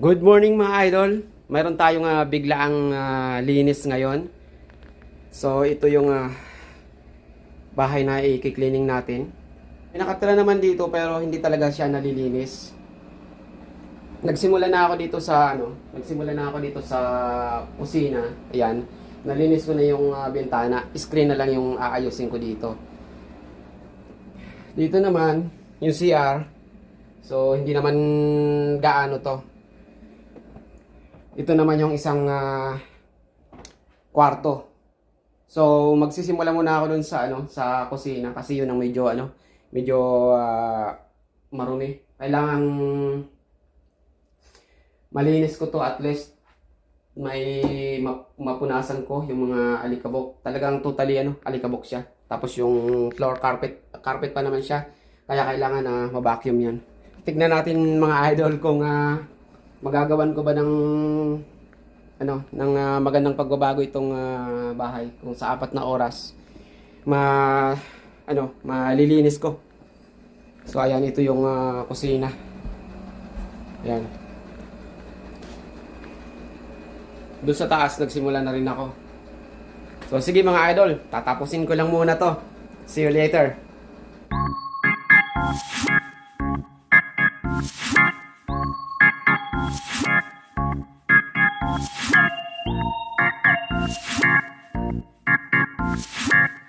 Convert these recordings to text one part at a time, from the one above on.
Good morning mga idol. Mayroon tayong ah, biglaang ah, linis ngayon. So ito yung ah, bahay na i-cleaning natin. May nakatira naman dito pero hindi talaga siya nalilinis. Nagsimula na ako dito sa ano, nagsimula na ako dito sa kusina. Ayan, nalinis ko na yung ah, bintana. Screen na lang yung aayusin ko dito. Dito naman, yung CR. So hindi naman gaano to. Ito naman yung isang ah, kwarto. So magsisimula muna ako dun sa ano, sa kusina kasi yun ang medyo ano, medyo ah, marumi. Kailangan malinis ko to at least may ma- mapunasan ko yung mga alikabok. Talagang totally ano, alikabok siya. Tapos yung floor carpet, carpet pa naman siya. Kaya kailangan na ma-vacuum 'yan. Tignan natin mga idol kung ah, magagawan ko ba ng ano, ng ah, magandang pagbabago itong ah, bahay kung sa apat na oras ma ano, malilinis ko. So ayan ito yung ah, kusina. Ayan. Doon sa taas nagsimula na rin ako. So sige mga idol, tatapusin ko lang muna to. See you later. Thank.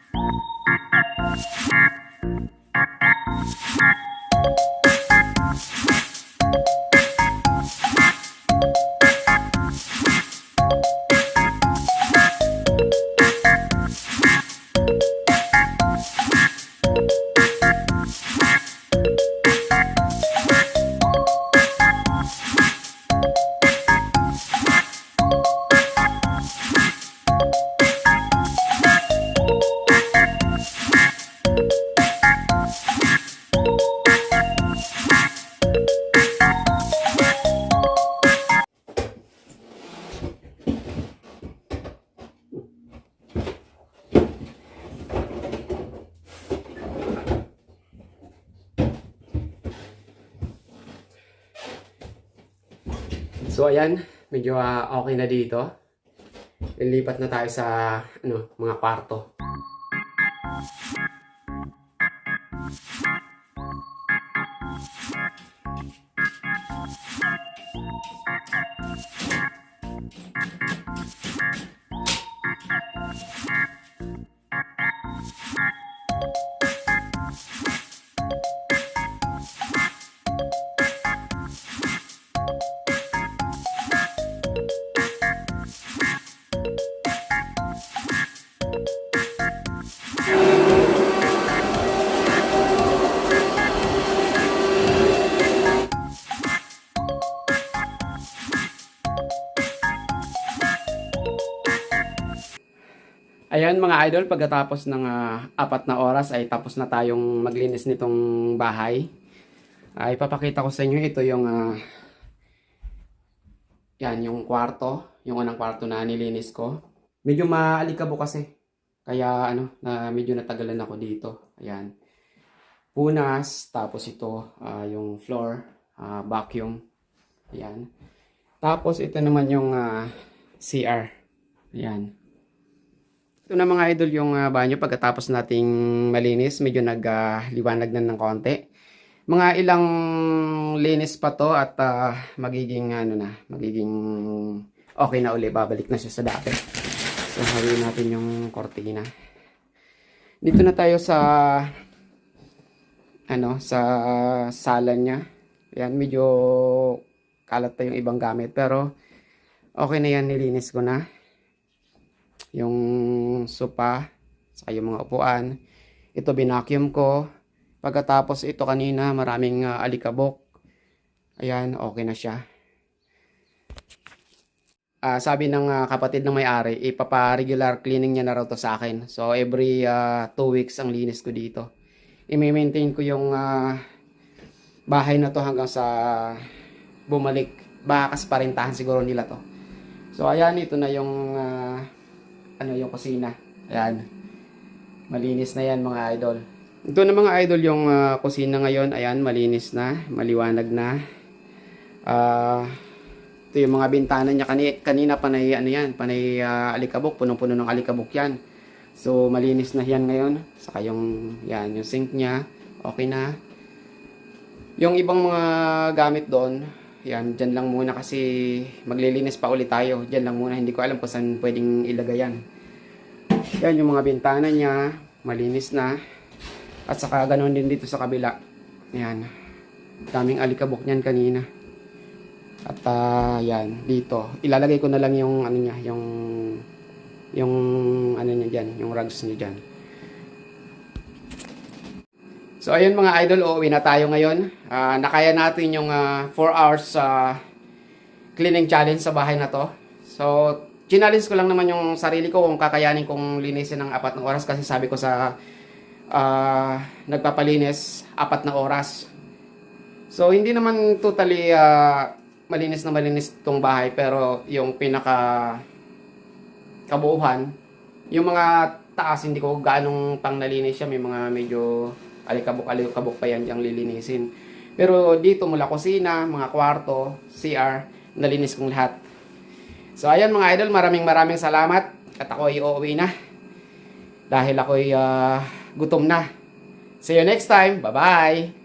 So ayan, medyo ah, okay na dito. Lilipat na tayo sa ano, mga kwarto. Ayan mga idol, pagkatapos ng ah, apat na oras ay tapos na tayong maglinis nitong bahay. Ay papakita ko sa inyo ito yung ah, yan yung kwarto, yung unang kwarto na nilinis ko. Medyo maalikabok kasi. Kaya ano, na medyo natagalan ako dito. Ayan. Punas, tapos ito ah, yung floor, ah, vacuum. Ayan. Tapos ito naman yung ah, CR. Ayan. Ito na mga idol yung ah, banyo pagkatapos nating malinis, medyo nagliwanag na ng konti. Mga ilang linis pa to at ah, magiging ano na, magiging okay na uli, babalik na siya sa dati. So hawin natin yung kortina. Dito na tayo sa ano, sa sala niya. Yan, medyo kalat pa yung ibang gamit pero okay na yan, nilinis ko na yung sopa, saka yung mga upuan. Ito binacuum ko. Pagkatapos ito kanina, maraming ah, alikabok. Ayan, okay na siya. Ah, sabi ng ah, kapatid ng may-ari, ipapa-regular cleaning niya na raw to sa akin. So every 2 weeks ang linis ko dito. I-maintain ko yung ah, bahay na to hanggang sa bumalik. Bakas parintahan siguro nila to. So ayan, ito na yung ah, ano yung kusina. Ayan. Malinis na yan mga idol. Ito na mga idol yung ah, kusina ngayon. Ayan, malinis na. Maliwanag na. Ah, Ito yung mga bintana niya. Kani, kanina panay, ano yan, panay ah, alikabok. Punong-puno ng alikabok yan. So, malinis na yan ngayon. Saka yung, yan, yung sink niya. Okay na. Yung ibang mga gamit doon, yan, dyan lang muna kasi maglilinis pa ulit tayo. Dyan lang muna. Hindi ko alam kung saan pwedeng ilagay yan. Yan yung mga bintana niya. Malinis na. At saka ganoon din dito sa kabila. Yan. Daming alikabok niyan kanina. At ah, yan, dito. Ilalagay ko na lang yung ano niya, yung yung ano niya diyan, yung rugs niya diyan. So ayun mga idol, uuwi na tayo ngayon. Ah, nakaya natin yung 4 hours sa cleaning challenge sa bahay na to. So, challenge ko lang naman yung sarili ko kung kakayanin kong linisin ng apat na oras kasi sabi ko sa ah, nagpapalinis, apat na oras. So, hindi naman totally ah, malinis na malinis tong bahay pero yung pinaka kabuuhan, yung mga taas hindi ko ganong pang nalinis siya, may mga medyo alikabok-alikabok pa yan diyang lilinisin. Pero dito mula kusina, mga kwarto, CR, nalinis kong lahat. So ayan mga idol, maraming maraming salamat at ako ay uuwi na. Dahil ako ay ah, gutom na. See you next time. Bye-bye!